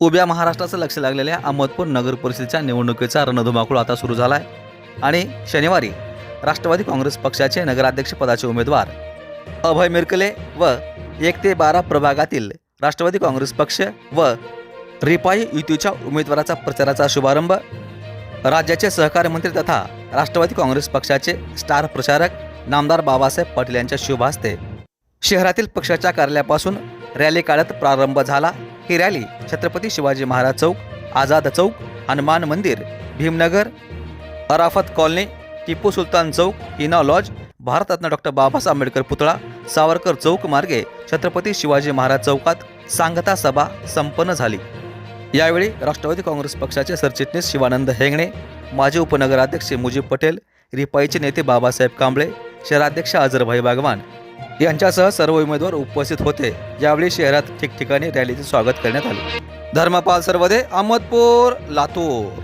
उभ्या महाराष्ट्राचं लक्ष लागलेल्या अहमदपूर नगर परिषदेच्या निवडणुकीचा रणधुमाकूळ आता सुरू झाला आहे आणि शनिवारी राष्ट्रवादी काँग्रेस पक्षाचे नगराध्यक्षपदाचे उमेदवार अभय मिरकले व एक ते बारा प्रभागातील राष्ट्रवादी काँग्रेस पक्ष व रिपाई युतीच्या उमेदवाराचा प्रचाराचा शुभारंभ राज्याचे सहकार मंत्री तथा राष्ट्रवादी काँग्रेस पक्षाचे स्टार प्रचारक नामदार बाबासाहेब पाटील यांच्या शुभ हस्ते शहरातील पक्षाच्या कार्यालयापासून रॅली काढत प्रारंभ झाला. ही रॅली छत्रपती शिवाजी महाराज चौक आझाद चौक हनुमान मंदिर भीमनगर अराफत कॉलनी टिपू सुलतान चौक इना लॉज भारतरत्न डॉक्टर बाबासाहेब आंबेडकर पुतळा सावरकर चौक मार्गे छत्रपती शिवाजी महाराज चौकात सांगता सभा संपन्न झाली. यावेळी राष्ट्रवादी काँग्रेस पक्षाचे सरचिटणीस शिवानंद हेंगणे माजी उपनगराध्यक्ष मुजीब पटेल रिपाईचे नेते बाबासाहेब कांबळे शहराध्यक्ष अजरभाई बागवान यांच्यासह सर्व उमेदवार उपस्थित होते. यावेळी शहरात ठिकठिकाणी रॅलीचे स्वागत करण्यात आले. धर्मपाल सर्वदे अहमदपूर लातूर.